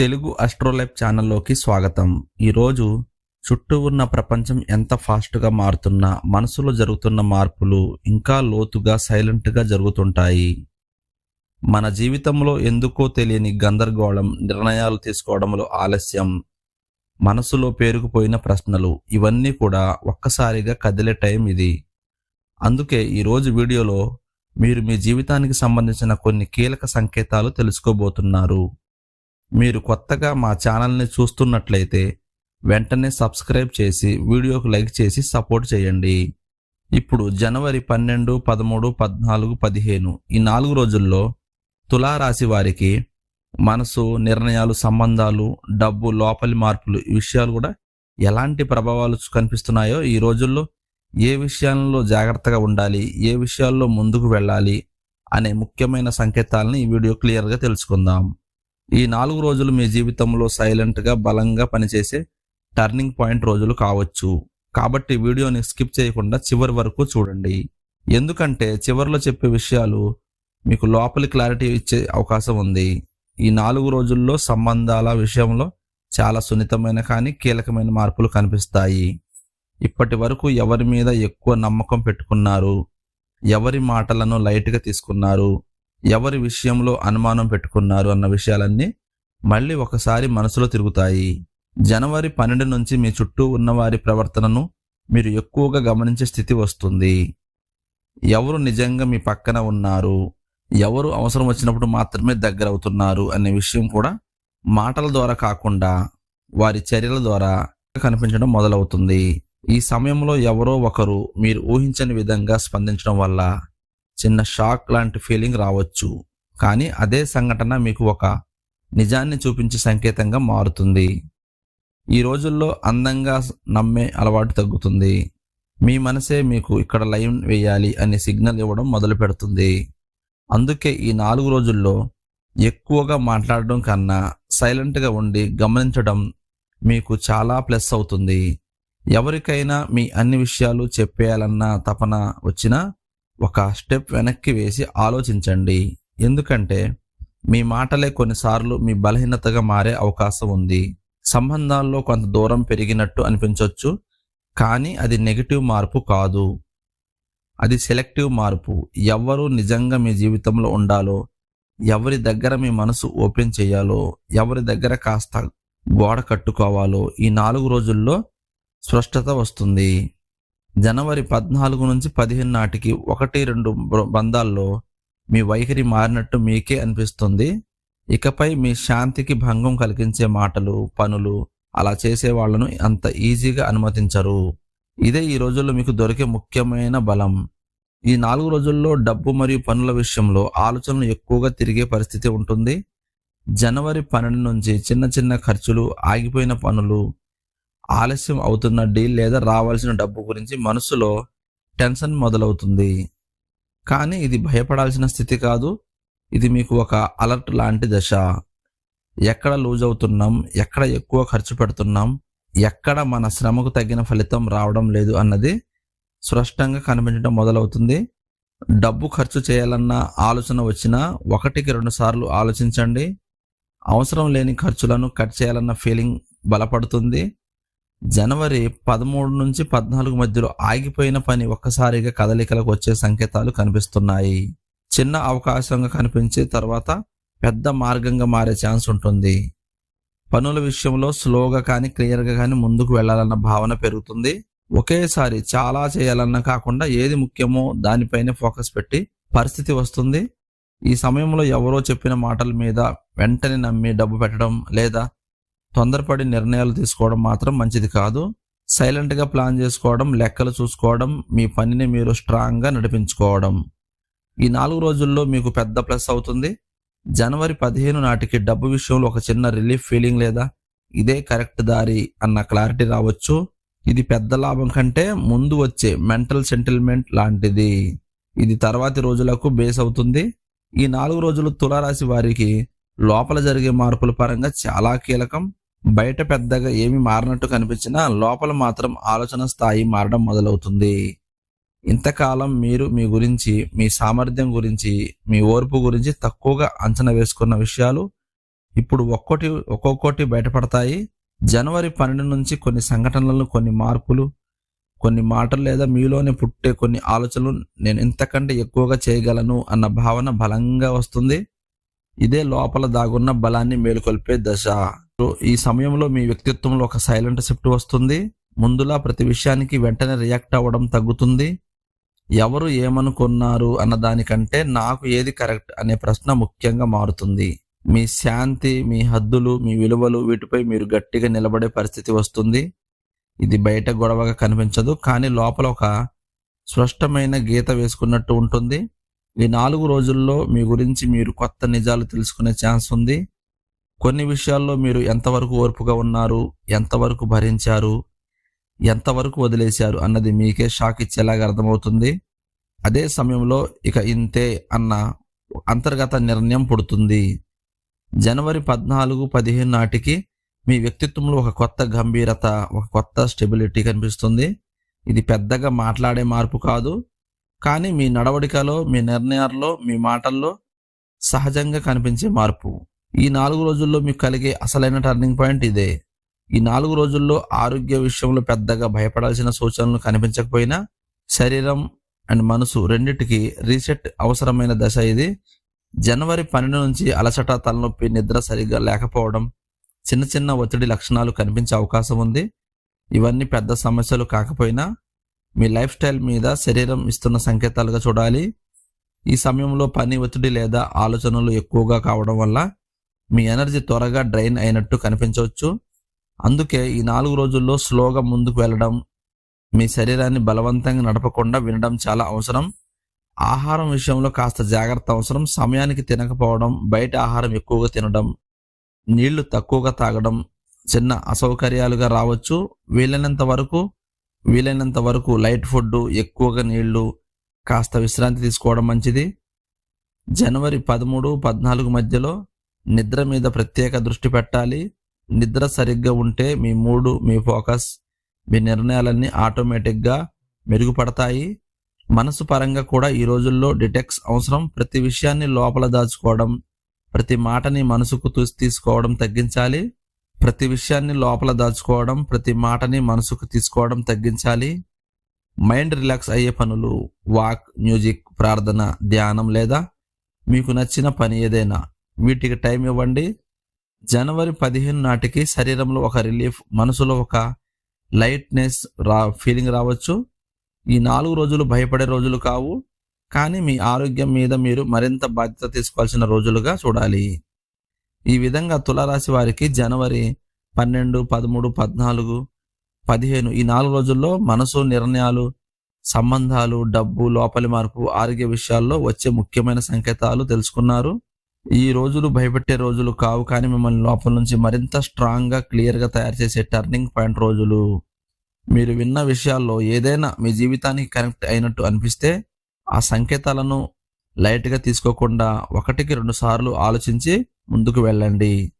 తెలుగు అస్ట్రోలైఫ్ ఛానల్లోకి స్వాగతం. ఈరోజు చుట్టూ ఉన్న ప్రపంచం ఎంత ఫాస్ట్గా మారుతున్నా మనసులో జరుగుతున్న మార్పులు ఇంకా లోతుగా సైలెంట్గా జరుగుతుంటాయి. మన జీవితంలో ఎందుకో తెలియని గందరగోళం నిర్ణయాలు తీసుకోవడంలో ఆలస్యం మనసులో పేరుకుపోయిన ప్రశ్నలు ఇవన్నీ కూడా ఒక్కసారిగా కదిలే టైం ఇది. అందుకే ఈరోజు వీడియోలో మీరు మీ జీవితానికి సంబంధించిన కొన్ని కీలక సంకేతాలు తెలుసుకోబోతున్నారు. మీరు కొత్తగా మా ఛానల్ని చూస్తున్నట్లయితే వెంటనే సబ్స్క్రైబ్ చేసి వీడియోకు లైక్ చేసి సపోర్ట్ చేయండి. ఇప్పుడు జనవరి పన్నెండు పదమూడు పద్నాలుగు పదిహేను ఈ నాలుగు రోజుల్లో తులారాశి వారికి మనసు నిర్ణయాలు సంబంధాలు డబ్బు లోపలి మార్పులు ఈ విషయాలు కూడా ఎలాంటి ప్రభావాలు కనిపిస్తున్నాయో ఈ రోజుల్లో ఏ విషయాల్లో జాగ్రత్తగా ఉండాలి ఏ విషయాల్లో ముందుకు వెళ్ళాలి అనే ముఖ్యమైన సంకేతాలని ఈ వీడియో క్లియర్గా తెలుసుకుందాం. ఈ నాలుగు రోజులు మీ జీవితంలో సైలెంట్గా బలంగా పనిచేసే టర్నింగ్ పాయింట్ రోజులు కావచ్చు. కాబట్టి వీడియోని స్కిప్ చేయకుండా చివరి వరకు చూడండి. ఎందుకంటే చివరిలో చెప్పే విషయాలు మీకు లోపలి క్లారిటీ ఇచ్చే అవకాశం ఉంది. ఈ నాలుగు రోజుల్లో సంబంధాల విషయంలో చాలా సున్నితమైన కానీ కీలకమైన మార్పులు కనిపిస్తాయి. ఇప్పటి వరకు ఎవరి మీద ఎక్కువ నమ్మకం పెట్టుకున్నారు? ఎవరి మాటలను లైట్గా తీసుకున్నారు? ఎవరి విషయంలో అనుమానం పెట్టుకున్నారు అన్న విషయాలన్నీ మళ్ళీ ఒకసారి మనసులో తిరుగుతాయి. జనవరి పన్నెండు నుంచి మీ చుట్టూ ఉన్నవారి ప్రవర్తనను మీరు ఎక్కువగా గమనించే స్థితి వస్తుంది. ఎవరు నిజంగా మీ పక్కన ఉన్నారు? ఎవరు అవసరం వచ్చినప్పుడు మాత్రమే దగ్గర అవుతున్నారు అనే విషయం కూడా మాటల ద్వారా కాకుండా వారి చర్యల ద్వారా కనిపించడం మొదలవుతుంది. ఈ సమయంలో ఎవరో ఒకరు మీరు ఊహించని విధంగా స్పందించడం వల్ల చిన్న షాక్ లాంటి ఫీలింగ్ రావచ్చు. కానీ అదే సంఘటన మీకు ఒక నిజాన్ని చూపించే సంకేతంగా మారుతుంది. ఈ రోజుల్లో అందంగా నమ్మే అలవాటు తగ్గుతుంది. మీ మనసే మీకు ఇక్కడ లైన్ వేయాలి అనే సిగ్నల్ ఇవ్వడం మొదలు పెడుతుంది అందుకే ఈ నాలుగు రోజుల్లో ఎక్కువగా మాట్లాడడం కన్నా సైలెంట్గా ఉండి గమనించడం మీకు చాలా ప్లస్ అవుతుంది. ఎవరికైనా మీ అన్ని విషయాలు చెప్పేయాలన్న తపన వచ్చినా ఒక స్టెప్ వెనక్కి వేసి ఆలోచించండి. ఎందుకంటే మీ మాటలే కొన్నిసార్లు మీ బలహీనతగా మారే అవకాశం ఉంది. సంబంధాల్లో కొంత దూరం పెరిగినట్టు అనిపించవచ్చు కానీ అది నెగిటివ్ మార్పు కాదు. అది సెలెక్టివ్ మార్పు. ఎవరు నిజంగా మీ జీవితంలో ఉండాలో ఎవరి దగ్గర మీ మనసు ఓపెన్ చేయాలో ఎవరి దగ్గర కాస్త గోడ కట్టుకోవాలో ఈ నాలుగు రోజుల్లో స్పష్టత వస్తుంది. జనవరి పద్నాలుగు నుంచి పదిహేను నాటికి ఒకటి రెండు బంధాల్లో మీ వైఖరి మారినట్టు మీకే అనిపిస్తుంది. ఇకపై మీ శాంతికి భంగం కలిగించే మాటలు పనులు అలా చేసే వాళ్ళను అంత ఈజీగా అనుమతించరు. ఇదే ఈ రోజుల్లో మీకు దొరికే ముఖ్యమైన బలం. ఈ నాలుగు రోజుల్లో డబ్బు మరియు పనుల విషయంలో ఆలోచనలు ఎక్కువగా తిరిగే పరిస్థితి ఉంటుంది. జనవరి పన్నెండు నుంచి చిన్న చిన్న ఖర్చులు ఆగిపోయిన పనులు ఆలస్యం అవుతున్న డీల్ లేదా రావాల్సిన డబ్బు గురించి మనసులో టెన్షన్ మొదలవుతుంది. కానీ ఇది భయపడాల్సిన స్థితి కాదు. ఇది మీకు ఒక అలర్ట్ లాంటి దశ. ఎక్కడ లూజ్ అవుతున్నాం? ఎక్కడ ఎక్కువ ఖర్చు పెడుతున్నాం? ఎక్కడ మన శ్రమకు తగిన ఫలితం రావడం లేదు అన్నది స్పష్టంగా కనిపించడం మొదలవుతుంది. డబ్బు ఖర్చు చేయాలన్న ఆలోచన వచ్చినా ఒకటికి రెండు సార్లు ఆలోచించండి. అవసరం లేని ఖర్చులను కట్ చేయాలన్న ఫీలింగ్ బలపడుతుంది. జనవరి పదమూడు నుంచి పద్నాలుగు మధ్యలో ఆగిపోయిన పని ఒక్కసారిగా కదలికలకు వచ్చే సంకేతాలు కనిపిస్తున్నాయి. చిన్న అవకాశంగా కనిపించే తర్వాత పెద్ద మార్గంగా మారే ఛాన్స్ ఉంటుంది. పనుల విషయంలో స్లోగా కానీ క్లియర్గా కానీ ముందుకు వెళ్ళాలన్న భావన పెరుగుతుంది. ఒకేసారి చాలా చేయాలన్న కాకుండా ఏది ముఖ్యమో దానిపైనే ఫోకస్ పెట్టి పరిస్థితి వస్తుంది. ఈ సమయంలో ఎవరో చెప్పిన మాటల మీద వెంటనే నమ్మి డబ్బు పెట్టడం లేదా తొందరపడి నిర్ణయాలు తీసుకోవడం మాత్రం మంచిది కాదు. సైలెంట్గా ప్లాన్ చేసుకోవడం లెక్కలు చూసుకోవడం మీ పనిని మీరు స్ట్రాంగ్గా నడిపించుకోవడం. ఈ నాలుగు రోజుల్లో మీకు పెద్ద ప్లస్ అవుతుంది. జనవరి పదిహేను నాటికి డబ్బు విషయంలో ఒక చిన్న రిలీఫ్ ఫీలింగ్ లేదా ఇదే కరెక్ట్ దారి అన్న క్లారిటీ రావచ్చు. ఇది పెద్ద లాభం కంటే ముందు వచ్చే మెంటల్ సెంటిల్మెంట్ లాంటిది. ఇది తర్వాతి రోజులకు బేస్ అవుతుంది. ఈ నాలుగు రోజులు తులారాశి వారికి లోపల జరిగే మార్పుల పరంగా చాలా కీలకం. బయట పెద్దగా ఏమి మారినట్టు కనిపించినా లోపల మాత్రం ఆలోచన స్థాయి మారడం మొదలవుతుంది. ఇంతకాలం మీరు మీ గురించి మీ సామర్థ్యం గురించి మీ ఓర్పు గురించి తక్కువగా అంచనా వేసుకున్న విషయాలు ఇప్పుడు ఒక్కోటి ఒక్కొక్కటి బయటపడతాయి. జనవరి పన్నెండు నుంచి కొన్ని సంఘటనలు కొన్ని మార్పులు కొన్ని మాటలు లేదా మీలోనే పుట్టే కొన్ని ఆలోచనలు నేను ఇంతకంటే ఎక్కువగా చేయగలను అన్న భావన బలంగా వస్తుంది. ఇదే లోపల దాగున్న బలాన్ని మేలుకొల్పే దశ. ఈ సమయంలో మీ వ్యక్తిత్వంలో ఒక సైలెంట్ షిఫ్ట్ వస్తుంది. ముందులా ప్రతి విషయానికి వెంటనే రియాక్ట్ అవ్వడం తగ్గుతుంది. ఎవరు ఏమనుకున్నారు అన్న దానికంటే నాకు ఏది కరెక్ట్ అనే ప్రశ్న ముఖ్యంగా మారుతుంది. మీ శాంతి మీ హద్దులు మీ విలువలు వీటిపై మీరు గట్టిగా నిలబడే పరిస్థితి వస్తుంది. ఇది బయట గొడవగా కనిపించదు కానీ లోపల ఒక స్పష్టమైన గీత వేసుకున్నట్టు ఉంటుంది. ఈ నాలుగు రోజుల్లో మీ గురించి మీరు కొత్త నిజాలు తెలుసుకునే ఛాన్స్ ఉంది. కొన్ని విషయాల్లో మీరు ఎంతవరకు ఓర్పుగా ఉన్నారు ఎంతవరకు భరించారు ఎంతవరకు వదిలేశారు అన్నది మీకే షాక్ ఇచ్చేలాగా అర్థమవుతుంది. అదే సమయంలో ఇక ఇంతే అన్న అంతర్గత నిర్ణయం పుడుతుంది. జనవరి పద్నాలుగు పదిహేను నాటికి మీ వ్యక్తిత్వంలో ఒక కొత్త గంభీరత ఒక కొత్త స్టెబిలిటీ కనిపిస్తుంది. ఇది పెద్దగా మాట్లాడే మార్పు కాదు. కానీ మీ నడవడికలో మీ నిర్ణయాల్లో మీ మాటల్లో సహజంగా కనిపించే మార్పు. ఈ నాలుగు రోజుల్లో మీకు కలిగే అసలైన టర్నింగ్ పాయింట్ ఇదే. ఈ నాలుగు రోజుల్లో ఆరోగ్య విషయంలో పెద్దగా భయపడాల్సిన సూచనలు కనిపించకపోయినా శరీరం అండ్ మనసు రెండిటికి రీసెట్ అవసరమైన దశ ఇది. జనవరి పన్నెండు నుంచి అలసట తలనొప్పి నిద్ర సరిగ్గా లేకపోవడం చిన్న చిన్న ఒత్తిడి లక్షణాలు కనిపించే అవకాశం ఉంది. ఇవన్నీ పెద్ద సమస్యలు కాకపోయినా మీ లైఫ్ స్టైల్ మీద శరీరం ఇస్తున్న సంకేతాలుగా చూడాలి. ఈ సమయంలో పని ఒత్తిడి లేదా ఆలోచనలు ఎక్కువగా కావడం వల్ల మీ ఎనర్జీ త్వరగా డ్రైన్ అయినట్టు కనిపించవచ్చు. అందుకే ఈ నాలుగు రోజుల్లో స్లోగా ముందుకు వెళ్ళడం మీ శరీరాన్ని బలవంతంగా నడపకుండా వినడం చాలా అవసరం. ఆహారం విషయంలో కాస్త జాగ్రత్త అవసరం. సమయానికి తినకపోవడం బయట ఆహారం ఎక్కువగా తినడం నీళ్ళు తక్కువగా తాగడం చిన్న అసౌకర్యాలుగా రావచ్చు. వీలైనంత వరకు వీలైనంత వరకు లైట్ ఫుడ్ ఎక్కువగా నీళ్ళు కాస్త విశ్రాంతి తీసుకోవడం మంచిది. జనవరి పదమూడు పద్నాలుగు మధ్యలో నిద్ర మీద ప్రత్యేక దృష్టి పెట్టాలి. నిద్ర సరిగ్గా ఉంటే మీ మూడు మీ ఫోకస్ మీ నిర్ణయాలన్నీ ఆటోమేటిక్గా మెరుగుపడతాయి. మనసు పరంగా కూడా ఈ రోజుల్లో డిటెక్స్ అవసరం. ప్రతి విషయాన్ని లోపల దాచుకోవడం ప్రతి మాటని మనసుకు తూసి తీసుకోవడం తగ్గించాలి. ప్రతి విషయాన్ని లోపల దాచుకోవడం ప్రతి మాటని మనసుకు తీసుకోవడం తగ్గించాలి. మైండ్ రిలాక్స్ అయ్యే పనులు వాక్ మ్యూజిక్ ప్రార్థన ధ్యానం లేదా మీకు నచ్చిన పని ఏదైనా వీటికి టైం ఇవ్వండి. జనవరి పదిహేను నాటికి శరీరంలో ఒక రిలీఫ్ మనసులో ఒక లైట్నెస్ రా ఫీలింగ్ రావచ్చు. ఈ నాలుగు రోజులు భయపడే రోజులు కావు. కానీ మీ ఆరోగ్యం మీద మీరు మరింత బాధ్యత తీసుకోవాల్సిన రోజులుగా చూడాలి. ఈ విధంగా తులారాశి వారికి జనవరి పన్నెండు పదమూడు పద్నాలుగు పదిహేను ఈ నాలుగు రోజుల్లో మనసు నిర్ణయాలు సంబంధాలు డబ్బు లోపలి మార్పు ఆరోగ్య విషయాల్లో వచ్చే ముఖ్యమైన సంకేతాలు తెలుసుకున్నారు. ఈ రోజులు భయపెట్టే రోజులు కావు కానీ మిమ్మల్ని లోపల నుంచి మరింత స్ట్రాంగ్గా క్లియర్గా తయారు చేసే టర్నింగ్ పాయింట్ రోజులు. మీరు విన్న విషయాల్లో ఏదైనా మీ జీవితానికి కనెక్ట్ అయినట్టు అనిపిస్తే ఆ సంకేతాలను లైట్గా తీసుకోకుండా ఒకటికి రెండు సార్లు ఆలోచించి ముందుకు వెళ్ళండి.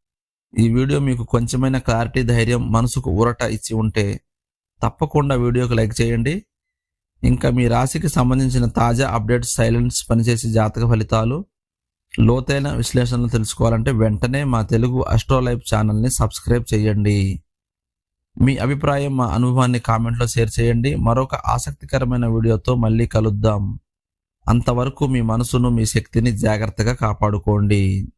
ఈ వీడియో మీకు కొంచెమైన క్లారిటీ ధైర్యం మనసుకు ఊరట ఇచ్చి ఉంటే తప్పకుండా వీడియోకి లైక్ చేయండి. ఇంకా మీ రాశికి సంబంధించిన తాజా అప్డేట్స్ సైలెన్స్ పనిచేసే జాతక ఫలితాలు లోతైన విశ్లేషణలు తెలుసుకోవాలంటే వెంటనే మా తెలుగు అస్ట్రోలైఫ్ ఛానల్ని సబ్స్క్రైబ్ చేయండి. మీ అభిప్రాయం మా అనుభవాన్ని కామెంట్లో షేర్ చేయండి. మరొక ఆసక్తికరమైన వీడియోతో మళ్ళీ కలుద్దాం. అంతవరకు మీ మనసును మీ శక్తిని జాగ్రత్తగా కాపాడుకోండి.